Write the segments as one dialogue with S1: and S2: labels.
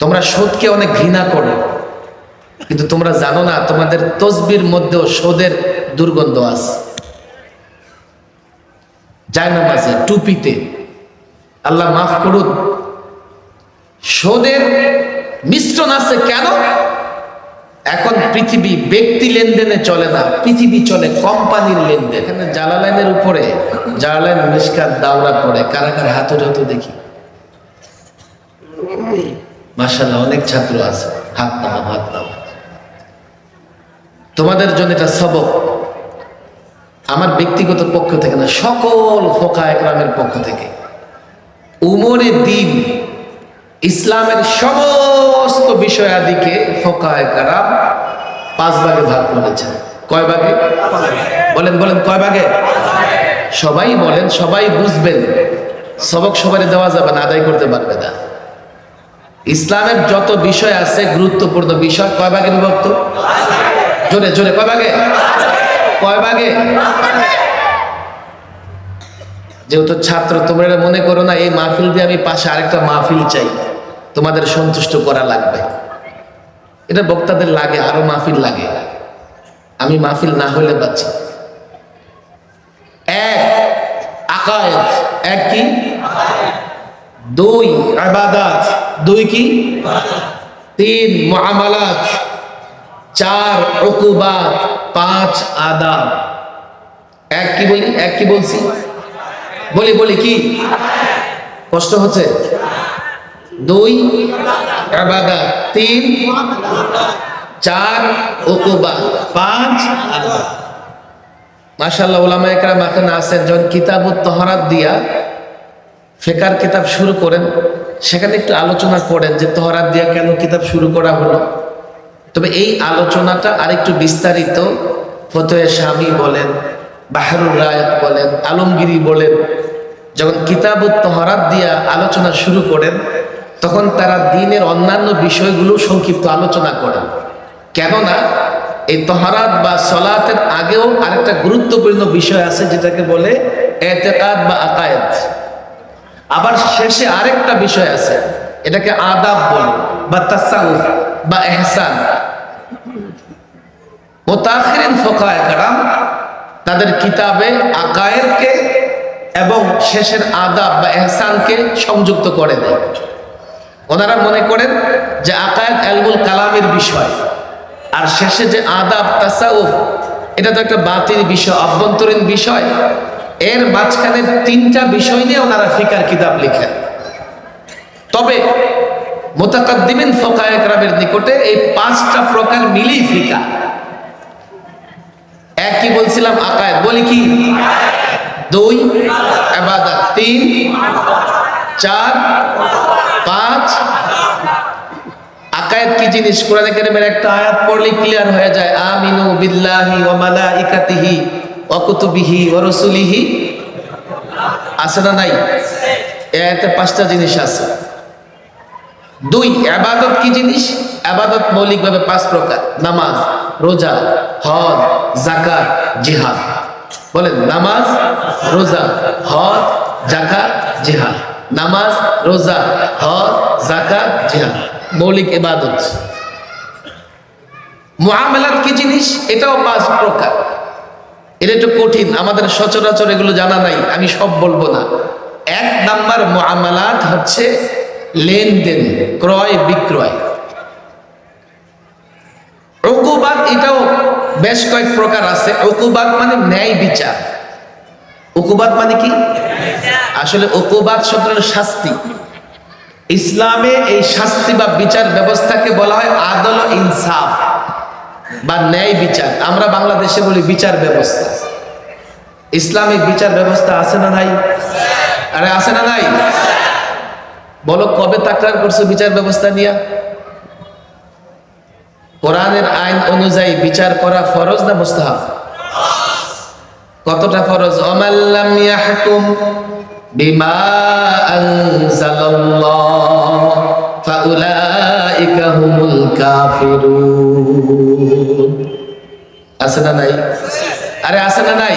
S1: তোমরা সুদকে অনেক ঘৃণা করো। কিন্তু তোমরা জানো না, তোমাদের তসবির মধ্যেও সুদের দুর্গন্ধ আছে। যায় নামাজে টুপিতে। আল্লাহ মাফ করুন। সুদের মিশ্রণ আছে কেন? এখন পৃথিবী ব্যক্তি লেনদেনে চলে না, পৃথিবী চলে কোম্পানির লেনদেন। এখানে জালালাইনের উপরে জালালাইন মিসকাত দাওরা পড়ে কারা কারা হাতুড়ে হতো দেখি। মাসাল্লাহ অনেক ছাত্র আছে। হাত নামা হাত নামা তোমাদের জন্য এটা সবক। আমার ব্যক্তিগত পক্ষ থেকে না, সকল ফোকা একরামের পক্ষ থেকে। উমরে দিন, ইসলামের সমস্ত বিষয়াদিকে ফোকা একরাম পাঁচ ভাগে ভাগ করেছেন। কয় ভাগে? বলেন বলেন, কয় ভাগে? সবাই বলেন, সবাই বুঝবেন। সবক সবাই দেওয়া যাবে না, আদায় করতে পারবে না। ইসলামের যত বিষয় আছে, গুরুত্বপূর্ণ বিষয়, কয় ভাগে বিভক্ত? জোরে জোরে, কয় ভাগে? কয় ভাগে? যেহেতু ছাত্র, তোমরা মনে করো না, এই মাহফিল দিয়ে আমি পাশে আরেকটা মাহফিল চাই। তোমাদের সন্তুষ্ট করা লাগবে। এটা বক্তাদের লাগে, আরও মাহফিল লাগে। আমি মাহফিল না হলে পাচ্ছি এক আকায়েত এক কি? দুই আবাদাত, দুই কি? তিন মুআমালাত, চার উকুবাত, পাঁচ আদাব। এক কি বলি? এক কি বলছি? বলি বলি কি? কষ্ট হচ্ছে? দুই আবাদাত, তিন চার উকুবাত, পাঁচ আদাব। মাশাআল্লাহ ওলামা একরাম এখানে আছেন যখন কিতাবুত তহরাত দিয়া ফেকার কিতাব শুরু করেন, সেখানে একটু আলোচনা করেন যে তহরাত দিয়া কেন কিতাব শুরু করা হলো। তবে এই আলোচনাটা আরেকটু বিস্তারিত ফতোয়ে স্বামী বলেন, বাহারুর রায়ত বলেন, আলমগিরি বলেন। যখন কিতাবুত তহরাত দিয়া আলোচনা শুরু করেন, তখন তারা দিনের অন্যান্য বিষয়গুলো সংক্ষিপ্ত আলোচনা করেন। কেননা এই তহরাত বা সলাতের আগেও আরেকটা গুরুত্বপূর্ণ বিষয় আছে যেটাকে বলে এতেকাদ বা আকায়েত। আবার শেষে আরেকটা বিষয় আছে। এটাকে আদাব বলে, বা তাসাউফ, বা এহসান ও মোতাখিরিন ফোকায় কারাম, তাদের কিতাবে আকায়েরকে এবং শেষের আদাব বা এহসানকে সংযুক্ত করে দেয়। ওনারা মনে করেন যে আকায়েত এলমুল কালামের বিষয়, আর শেষে যে আদাব, তাসাউফ, এটা তো একটা বাতিল বিষয়, অভ্যন্তরীণ বিষয়। এর মাঝখানে তিনটা বিষয় নিয়ে ওনারা ফিকার কিতাব লিখেন। তবে মোতাকাদ্দিমিন ফোকায়করামের নিকটে এই পাঁচটা প্রকার মিলেই ফিকা। এক কি বলছিলাম? আকায় বলি কি? দুই তিন, চার, পাঁচ। আকায়াত কি জিনিস? কোরআনে কারিমের একটা আয়াত পড়লে ক্লিয়ার হয়ে যায়, আমিনু বিল্লাহি ওয়া মালাইকাতিহি ওয়া কুতুবিহি ওয়া আছে না নাই? আয়াতে পাঁচটা জিনিস আছে। দুই, আবাদত কি জিনিস? আবাদত মৌলিকভাবে পাঁচ প্রকার। নামাজ, রোজা, হজ জাকাত জিহাদ। বলেন, নামাজ, রোজা, হজ জাকাত জিহাদ। নামাজ, রোজা, হজ জাকাত জিহাদ। মৌলিক ইবাদত। মুআমালাত কি জিনিস? এটাও পাঁচ প্রকার। এটা একটু কঠিন, আমাদের সচরাচর এগুলো জানা নাই, আমি সব বলব না। এক নাম্বার মুআমালাত হচ্ছে লেনদেন, ক্রয়, বিক্রয়। উকুবাত এটাও বেশ কয়েক প্রকার আছে। উকুবাত মানে ন্যায় বিচার। উকুবাত মানে কি? আসলে উকুবাত শব্দের শাস্তি। ইসলামে এই শাস্তি বা বিচার ব্যবস্থাকে বলা হয় আদল ইনসাফ। বা ন্যায় বিচার। আমরা বাংলাদেশে বলি বিচার ব্যবস্থা। ইসলামিক বিচার ব্যবস্থা আছে না নাই? আরে আছে না নাই? বলো, কবে তাকরার করছ বিচার ব্যবস্থা নিয়ে? কোরআনের আইন অনুযায়ী বিচার করা ফরজ না মুস্তাহাব? কতটা ফরজ? অমাল্লাম ইয়াহকুম বিমা আনজালাল্লাহ ফাউলাইকা হুমুল কাফিরুন। আছে না নাই? আরে আছে না নাই?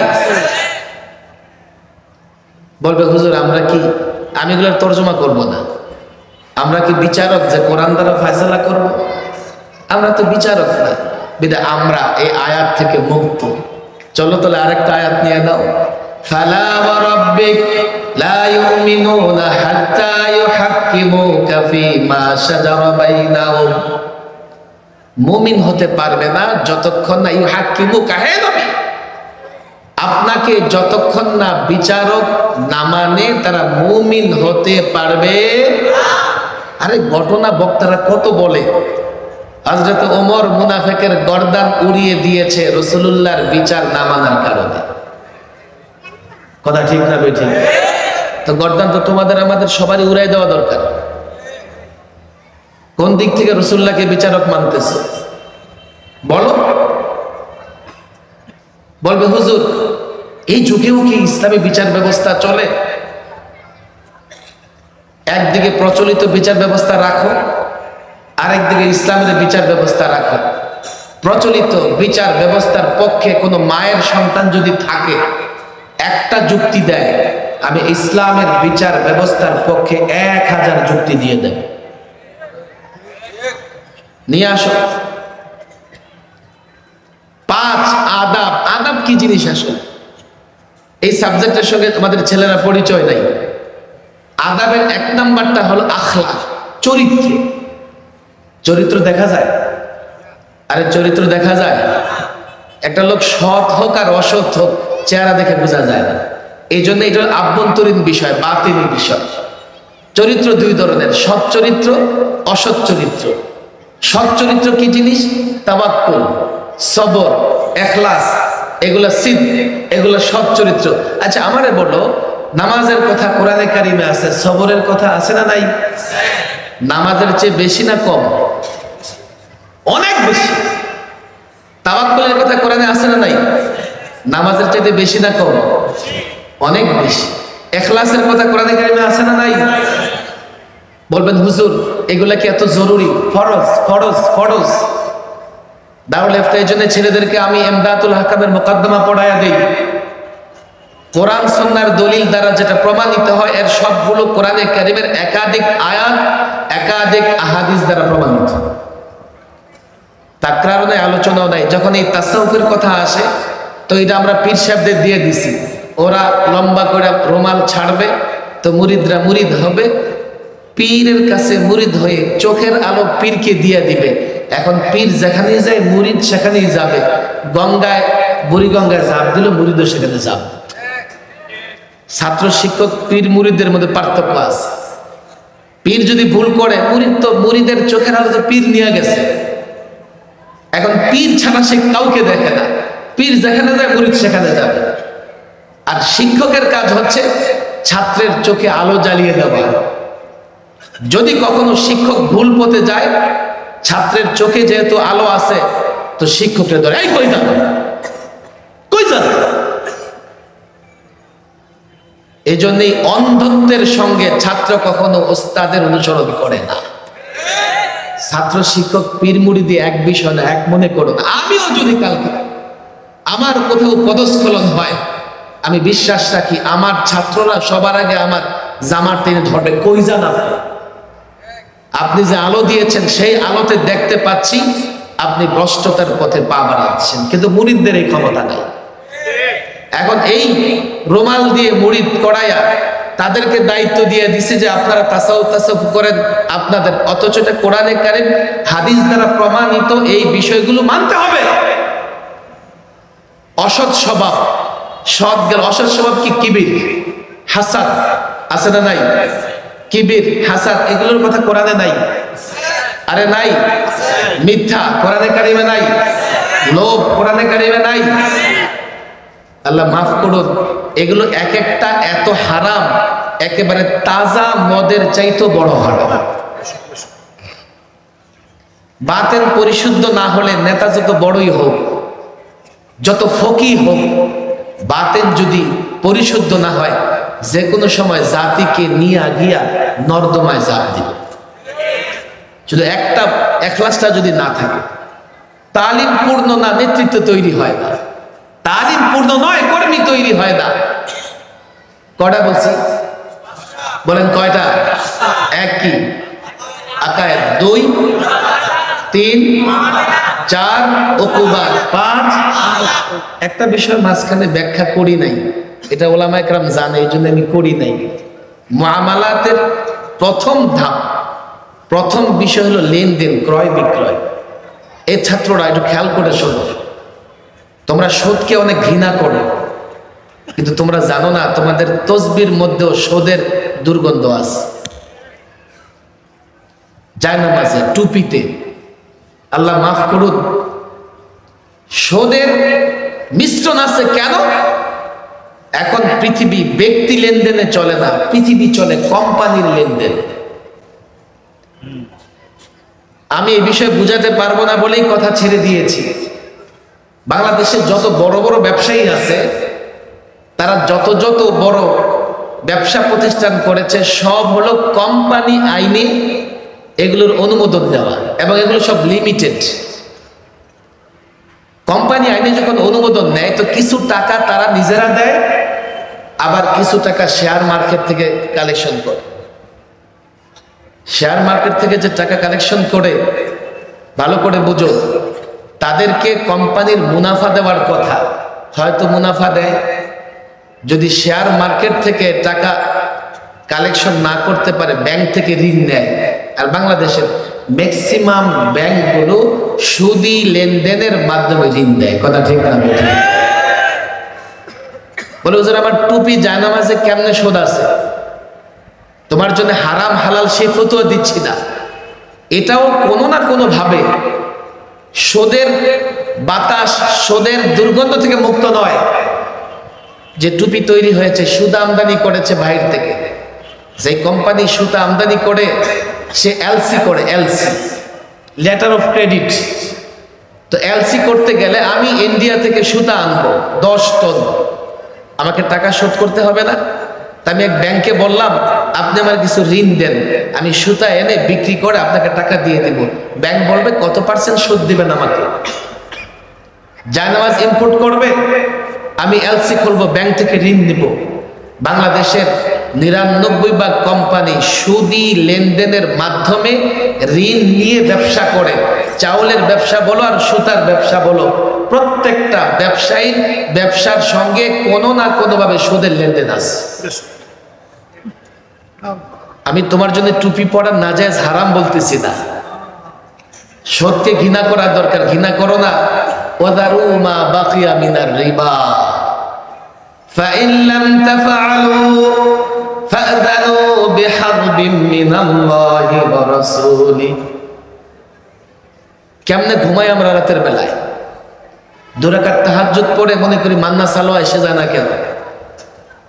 S1: বলবে, হুজুর, আমরা কি, আমি এগুলোর তর্জমা করব না। আমরা কি বিচারক যে কোরআন দ্বারা ফয়সালা করব? আমরা তো বিচারক না। বিদা, আমরা এই আয়াত থেকে মুক্ত। চলো তাহলে আরেকটা আয়াত নিয়ে নাও। ফালা ওয়ারাব্বিক লা ইউমিনুনা হাত্তা ইউহাক্কিমুকা ফীমা শাজারা বাইনাহুম মুমিন হতে পারবে না যতক্ষণ না ইউহাক্কিমুকা, হে নবী! আপনাকে যতক্ষণ না বিচারক না মানে তারা মুমিন হতে পারবে আরে ঘটনা বক্তারা কত বলে? হজরত ওমর মুনাফেকের গর্দান উড়িয়ে দিয়েছে রসুলুল্লাহর বিচার না মানার কারণে। কথা ঠিক না ঠিক তো গর্দান তো তোমাদের আমাদের সবারই উড়াই দেওয়া দরকার। কোন দিক থেকে রসুল্লাহকে বিচারক মানতেছে? বলো। বলবে, হুজুর, এই যুগেও কি ইসলামী বিচার ব্যবস্থা চলে? একদিকে প্রচলিত বিচার ব্যবস্থা রাখো, আরেকদিকে ইসলামের বিচার ব্যবস্থা রাখো। প্রচলিত বিচার ব্যবস্থার পক্ষে কোনো মায়ের সন্তান যদি থাকে, একটা যুক্তি দেয় আমি ইসলামের বিচার ব্যবস্থার পক্ষে এক হাজার যুক্তি দিয়ে দেব। নিয়ে আসো। পাঁচ আদাব। আদাব কি জিনিস আসলে? এই সাবজেক্টের সঙ্গে আমাদের ছেলেরা পরিচয় নাই আদাবের এক নাম্বারটা হলো আখলা চরিত্র। চরিত্র দেখা যায়? আরে চরিত্র দেখা যায়? একটা লোক সৎ হোক আর অসৎ হোক, চেহারা দেখে বোঝা যায় না। এই জন্য এটা আভ্যন্তরীণ বিষয় বাতিনি বিষয়। চরিত্র দুই ধরনের, সৎ চরিত্র, অসৎ চরিত্র। সৎ চরিত্র কি জিনিস? তাবাক্কুল, সবর, এখলাস, এগুলা সিদ, এগুলা সৎ চরিত্র। আচ্ছা আমারে বলো, নামাজের কথা কোরআনে কারিমে আছে, সবরের কথা আছে না নাই? নামাজের চেয়ে বেশি না কম? অনেক বেশি। তাওয়াক্কুলের কথা কোরআনে আছে না নাই? নামাজের চাইতে বেশি না কম? অনেক বেশি। এখলাসের কথা কোরআনে কারিমে আছে না নাই? বলবেন, হুজুর, এগুলা কি এত জরুরি? ফরজ ফরজ ফরজ। দারুল ইফতাহের জন্য ছেলেদেরকে আমি এমদাতুল হাকামের মোকদ্দমা পড়ায়া দেই। কোরআন সন্ন্যার দলিল দ্বারা যেটা প্রমাণিত হয়, এর সবগুলো কোরআনে কারিমের একাধিক আয়াত, একাধিক আহাদিস দ্বারা প্রমাণিত। তার কারণে আলোচনাও নাই। যখন এই তাসাউফের কথা আসে, তো এটা আমরা পীর সাহেবদের দিয়ে দিছি। ওরা লম্বা করে রোমাল ছাড়বে, তো মুরিদরা মুরিদ হবে। পীরের কাছে মুরিদ হয়ে চোখের আলো পীরকে দিয়ে দিবে। এখন পীর যেখানেই যায়, মুরিদ সেখানেই যাবে। গঙ্গায়, বুড়ি গঙ্গায় জাপ দিল, মুরিদও সেখানে যাপ ছাত্র শিক্ষক, পীর মুরিদের মধ্যে পার্থক্য আছে। পীর যদি ভুল করে, মুরিদ তো মুরিদের চোখের আলো তো পীর নিয়ে গেছে। এখন পীর ছাড়া সে কাউকে দেখে না। পীর যেখানে যায়, মুরিদ সেখানে যাবে। আর শিক্ষকের কাজ হচ্ছে ছাত্রের চোখে আলো জ্বালিয়ে দেওয়া। যদি কখনো শিক্ষক ভুল পথে যায়, ছাত্রের চোখে যেহেতু আলো আছে, তো শিক্ষকের ধরে, এই কই যান কই যান এই জন্যই অন্ধত্বের সঙ্গে ছাত্র কখনো ওস্তাদের অনুসরণ করে না। ছাত্র শিক্ষক পীরমুড়ি দিয়ে এক বিষয় এক মনে করো না। আমিও যদি কালকে আমার কোথাও পদস্খলন হয় আমি বিশ্বাস রাখি, আমার ছাত্ররা সবার আগে আমার জামার টেনে ধরবে। কই যান আপনি? যে আলো দিয়েছেন, সেই আলোতে দেখতে পাচ্ছি আপনি ভ্রষ্টতার পথে পা বাড়াচ্ছেন, কিন্তু মুরিদদের এই ক্ষমতা নেই। এখন এই রোমাল দিয়ে মুরিদ করাইয়া তাদেরকে দায়িত্ব দিয়ে দিছে যে আপনারা তাসাউ তাসাউফ করেন, আপনাদের, অথচ এটা কোরআনে কারেন হাদিস দ্বারা প্রমাণিত এই বিষয়গুলো মানতে হবে। অসৎ স্বভাব। সৎ গেল অসৎ স্বভাব কি কিবির? হাসাদ আছে না নাই? কিবির হাসাদ এগুলোর কথা কোরআনে নাই? আরে নাই? মিথ্যা কোরআনে কারিমে নাই? লোভ কোরআনে কারিমে নাই? আল্লাহ মাফ করুন, এগুলো এক একটা এত হারাম, একেবারে তাজা মদের চাইতো বড় হারাম। বাতেন পরিশুদ্ধ না হলে নেতা যত বড়ই হোক, যত ফকি হোক বাতেন যদি পরিশুদ্ধ না হয় যে কোনো সময় জাতিকে নিয়ে গিয়া নর্দমায় জাপ দিবে। শুধু একটা একলাসটা যদি না থাকে তালিম পূর্ণ না, নেতৃত্ব তৈরি হয় না। তালিম পূর্ণ নয়, কর্মী তৈরি হয় না। কয়টা বলছি? বলেন কয়টা? এক কি? আকায়েদ দুই? তিন, চার ওকুবা পাঁচ, একটা বিষয় মাঝখানে ব্যাখ্যা করি নাই। এটা ওলামা একরাম জানে, এই জন্য আমি করি নাই। মামালাতের প্রথম ধাপ, প্রথম বিষয় হলো লেনদেন, ক্রয় বিক্রয়। এই ছাত্ররা, একটু খেয়াল করে শোনো। তোমরা সুদকে অনেক ঘৃণা করো, কিন্তু তোমরা জানো না, তোমাদের তসবির মধ্যেও সুদের দুর্গন্ধ আছে। জায়নামাজে, টুপিতে। আল্লাহ মাফ করুন। সোদের মিশ্রণ আছে কেন? এখন পৃথিবী ব্যক্তি লেনদেনে চলে না, পৃথিবী চলে কোম্পানির লেনদেন। আমি এই বিষয়ে বুঝাতে পারব না বলেই কথা ছেড়ে দিয়েছি। বাংলাদেশের যত বড় বড় ব্যবসায়ী আছে, তারা যত যত বড় ব্যবসা প্রতিষ্ঠান করেছে, সব হলো কোম্পানি আইনে এগুলোর অনুমোদন দেওয়া এবং এগুলো সব লিমিটেড কোম্পানি আইনে যখন অনুমোদন নেয়, তো কিছু টাকা তারা নিজেরা দেয়, আবার কিছু টাকা শেয়ার মার্কেট থেকে কালেকশন করে। শেয়ার মার্কেট থেকে যে টাকা কালেকশন করে, ভালো করে বুঝো, তাদেরকে কোম্পানির মুনাফা দেওয়ার কথা। হয়তো মুনাফা দেয়, যদি শেয়ার মার্কেট থেকে টাকা কালেকশন না করতে পারে ব্যাংক থেকে ঋণ নেয়। আর বাংলাদেশের ম্যাক্সিমাম ব্যাংকগুলো সুদি লেনদেনের মাধ্যমে ঋণ দেয়। কথা ঠিক না? বলে, হুজুর, আমার টুপি, জায়নামাজে কেমনে সুদ আছে তোমার জন্য হারাম, হালাল সে ফতুয়া দিচ্ছি না। এটাও কোনো না কোনো ভাবে সোদের বাতাস, সোদের দুর্গন্ধ থেকে মুক্ত নয় যে টুপি তৈরি হয়েছে, সুদা আমদানি করেছে বাইরে থেকে। যে কোম্পানি সুতা আমদানি করে সে এলসি করে L C letter of credit তো এলসি করতে গেলে আমি ইন্ডিয়া থেকে সুতা আনব, দশ টন আমাকে টাকা শোধ করতে হবে না। তা আমি এক ব্যাংকে বললাম, আপনি আমার কিছু ঋণ দেন। আমি সুতা এনে বিক্রি করে আপনাকে টাকা দিয়ে দেব। ব্যাংক বলবে, কত পার্সেন্ট সুদ দিবেন আমাকে? জায়নামাজ ইম্পোর্ট করবে। আমি এলসি খুলবো ব্যাংক থেকে ঋণ নিব। বাংলাদেশের নিরানব্বই ভাগ কোম্পানি সুদি লেনদেনের মাধ্যমে ঋণ নিয়ে ব্যবসা করে চাউলের ব্যবসা বলো আর সুতার ব্যবসা বলো প্রত্যেকটা ব্যবসায়ীর ব্যবসার সঙ্গে কোনো না কোনোভাবে সুদের লেনদেন আছে আমি তোমার জন্য টুপি পরা নাজায়জ হারাম বলতেছি না সত্যকে ঘৃণা করার দরকার ঘৃণা করো না ওদারু মা বাকিয়া মিনার রিবা فإن لم تفعلوا فأذنوا بحرب من الله ورسوله কেমনে ঘুমাই আমরা রাতের বেলায় দুরাকার তাহাজ্জুদ পড়ে মনে করি মান্না সালোয়া এসে যায় না কেন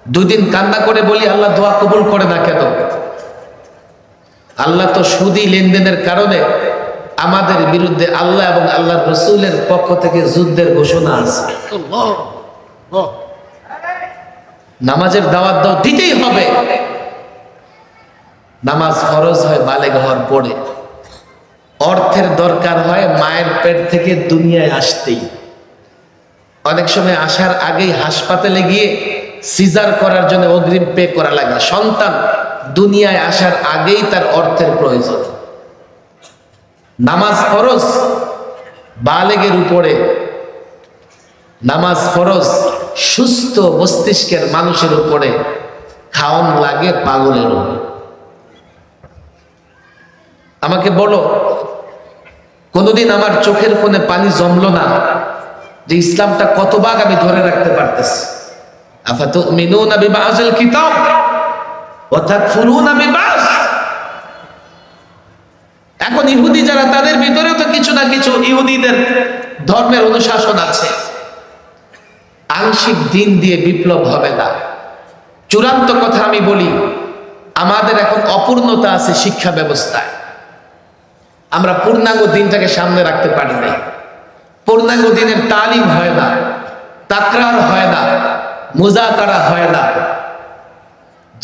S1: দুই দিন কান্না করে বলি আল্লাহ দোয়া কবুল করে না কেন আল্লাহ তো সুদি লেনদেনের কারণে আমাদের বিরুদ্ধে আল্লাহ এবং আল্লাহ রসুলের পক্ষ থেকে যুদ্ধের ঘোষণা আছে নামাজের দাওয়াত দাও, দিতেই হবে। নামাজ ফরজ হয় বালেগ হওয়ার পরে অর্থের দরকার হয়, মায়ের পেট থেকে দুনিয়ায় আসতেই। অনেক সময় আসার আগেই হাসপাতালে গিয়ে সিজার করার জন্য অগ্রিম পে করা লাগে। সন্তান দুনিয়ায় আসার আগেই তার অর্থের প্রয়োজন। নামাজ ফরজ, বালেগের উপরে। নামাজ ফরজ সুস্থ মস্তিষ্কের মানুষের উপরে খাওন লাগে পাগলের আমাকে বলো, কোনোদিন আমার চোখের কোণে পানি জমলো না যে ইসলামটা কত ভাগ আমি ধরে রাখতে পারতেছি? আফাতু মিনুনা বিবাজিল কিতাব ওয়া তাকফুরুনা বিবাজ এখন ইহুদি যারা, তাদের ভিতরেও তো কিছু না কিছু ইহুদিদের ধর্মের অনুশাসন আছে। আংশিক দিন দিয়ে বিপ্লব হবে না। চূড়ান্ত কথা আমি বলি, আমাদের এখন অপূর্ণতা আছে শিক্ষা ব্যবস্থায়। আমরা পূর্ণাঙ্গ দিনটাকে সামনে রাখতে পারি না পূর্ণাঙ্গ দিনের তালিম হয় না, তাকরার হয় না মুজাকারা হয় না।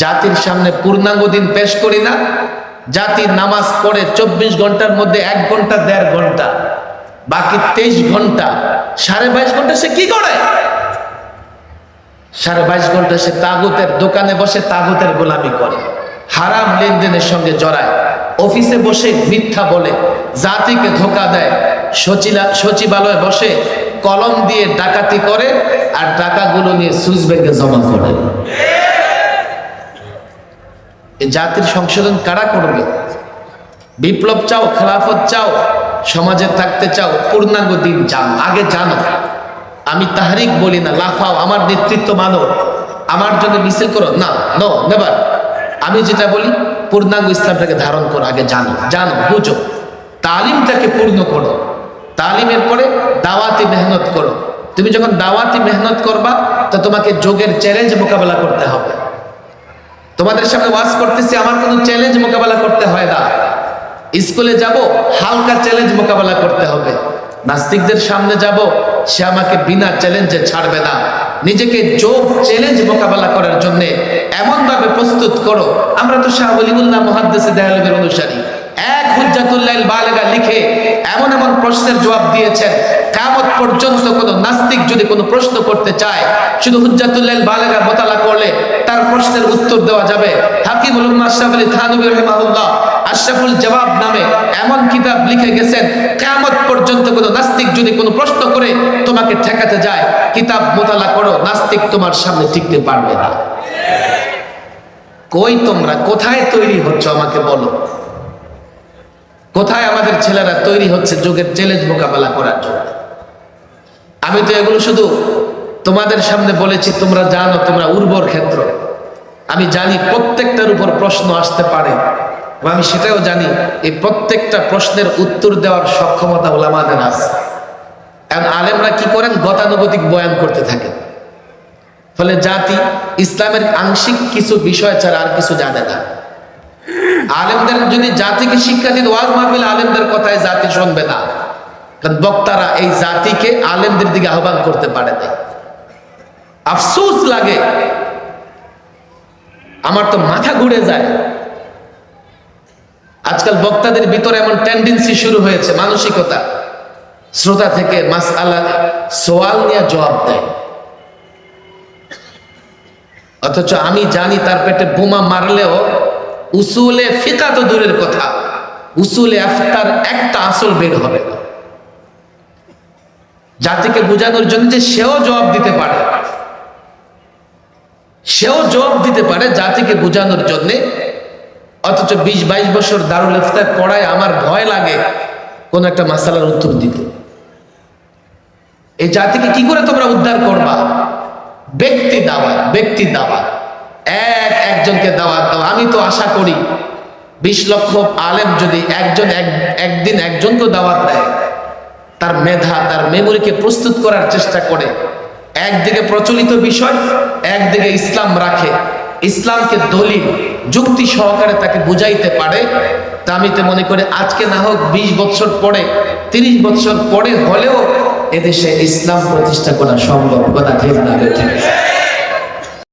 S1: জাতির সামনে পূর্ণাঙ্গ দিন পেশ করি না জাতি নামাজ পড়ে চব্বিশ ঘণ্টার মধ্যে এক ঘণ্টা, দেড় ঘণ্টা, বাকি তেইশ ঘণ্টা, সাড়ে বাইশ ঘণ্টা সে কি করে? সাড়ে বাইশ ঘণ্টা সে তাগুতের দোকানে বসে তাগুতের গোলামি করে। হারাম লেনদেনের সঙ্গে জড়ায়। অফিসে বসে মিথ্যা বলে, জাতিকে ধোকা দেয়। সচিবালয়ে বসে কলম দিয়ে ডাকাতি করে আর টাকাগুলো নিয়ে সুইস ব্যাংকে জমা করে। জাতির সংশোধন কারা করবে? বিপ্লব চাও, খেলাফত চাও, সমাজে থাকতে চাও, পূর্ণাঙ্গ দিন চাও, আগে জানো। আমি তাহারিক বলি না, লাফাও, আমার নেতৃত্ব মানো। আমার জন্য মিছিল করো। না নো নেবার আমি যেটা বলি, পূর্ণাঙ্গ ইসলামটাকে ধারণ করো, আগে জানো জানো, বুঝো। তালিমটাকে পূর্ণ করো। তালিমের পরে দাওয়াতি মেহনত করো। তুমি যখন দাওয়াতি মেহনত করবা, তো তোমাকে যোগের চ্যালেঞ্জ মোকাবেলা করতে হবে। তোমাদের সামনে ওয়াজ করতেছি, আমার কোনো চ্যালেঞ্জ মোকাবেলা করতে হয় না। স্কুলে যাব, হালকা চ্যালেঞ্জ মোকাবেলা করতে হবে। নাস্তিকদের সামনে যাব সে আমাকে বিনা চ্যালেঞ্জে ছাড়বে না। নিজেকে যোগ চ্যালেঞ্জ মোকাবেলা করার জন্য এমনভাবে প্রস্তুত করো। আমরা তো শাহ মহাদ্দেশে দেয়ালবের অনুসারী। এক বালেগা লিখে এমন এমন প্রশ্নের জবাব দিয়েছেন। কামত পর্যন্ত কোনো নাস্তিক যদি কোনো প্রশ্ন করতে চায়, শুধু হুজ্জাতুল্লাহ বালেগা মোতালা করলে তার প্রশ্নের উত্তর দেওয়া যাবে। হাকিমুল উম্মাহ আশরাফ আলী থানবী আশরাফুল জবাব নামে এমন কিতাব লিখে গেছেন, কিয়ামত পর্যন্ত কোনো নাস্তিক যদি কোনো প্রশ্ন করে তোমাকে ঠেকাতে যায়, কিতাব মোতালা করো, নাস্তিক তোমার সামনে টিকতে পারবে না। কই তোমরা? কোথায় তৈরি হচ্ছে আমাকে বলো? কোথায় আমাদের ছেলেরা তৈরি হচ্ছে যুগের চ্যালেঞ্জ মোকাবেলা করার জন্য? আমি তো এগুলো শুধু তোমাদের সামনে বলেছি, তোমরা জানো, তোমরা উর্বর ক্ষেত্র। আমি জানি প্রত্যেকটার উপর প্রশ্ন আসতে পারে। আমি সেটাও জানি, এই প্রত্যেকটা প্রশ্নের উত্তর দেওয়ার সক্ষমতা ওলামাদের আছে। এখন আলেমরা কি করেন? গতানুগতিক বয়ান করতে থাকেন। ফলে জাতি ইসলামের আংশিক কিছু বিষয় ছাড়া আর কিছু জানে না। আলেমদের যদি জাতিকে শিক্ষা দিতে ওয়াজ মাহফিল আলেমদের কথায় জাতি শুনবে না। কারণ বক্তারা এই জাতিকে আলেমদের দিকে আহ্বান করতে পারে না আফসোস লাগে। আমার তো মাথা ঘুরে যায়। আজকাল বক্তাদের ভিতরে এমন টেন্ডেন্সি শুরু হয়েছে, মানসিকতা। শ্রোতা থেকে মাস আল্লাহ সোয়াল নিয়ে জবাব দেয়। অথচ আমি জানি তার পেটে বোমা মারলেও উসুলে ফিকা তো দূরের কথা। উসুলে আফতার একটা আসল বের হবে না। জাতিকে বোঝানোর জন্য যে সেও জবাব দিতে পারে। সেও জবাব দিতে পারে জাতিকে বোঝানোর জন্যে অথচ বিশ বাইশ বছর দারুল ইফতার পড়ায় আমার ভয় লাগে কোন একটা মাসালার উত্তর দিতে। এই জাতিকে কি করে তোমরা উদ্ধার করবা? ব্যক্তি দাওয়াত ব্যক্তি দাওয়াত। এক একজনকে দাওয়াত দাও। আমি তো আশা করি বিশ লক্ষ আলেম যদি একজন এক- একদিন একজনকে দাওয়াত দেয়, তার মেধা, তার মেমোরিকে প্রস্তুত করার চেষ্টা করে। একদিকে প্রচলিত বিষয়, একদিকে ইসলাম রাখে। ইসলামকে দলিল যুক্তি সহকারে তাকে বুঝাইতে পারে। তা আমি তো মনে করি আজকে না হোক বিশ বছর পরে, তিরিশ বছর পরে হলেও এদেশে ইসলাম প্রতিষ্ঠা করা সম্ভব কথা ঠিক না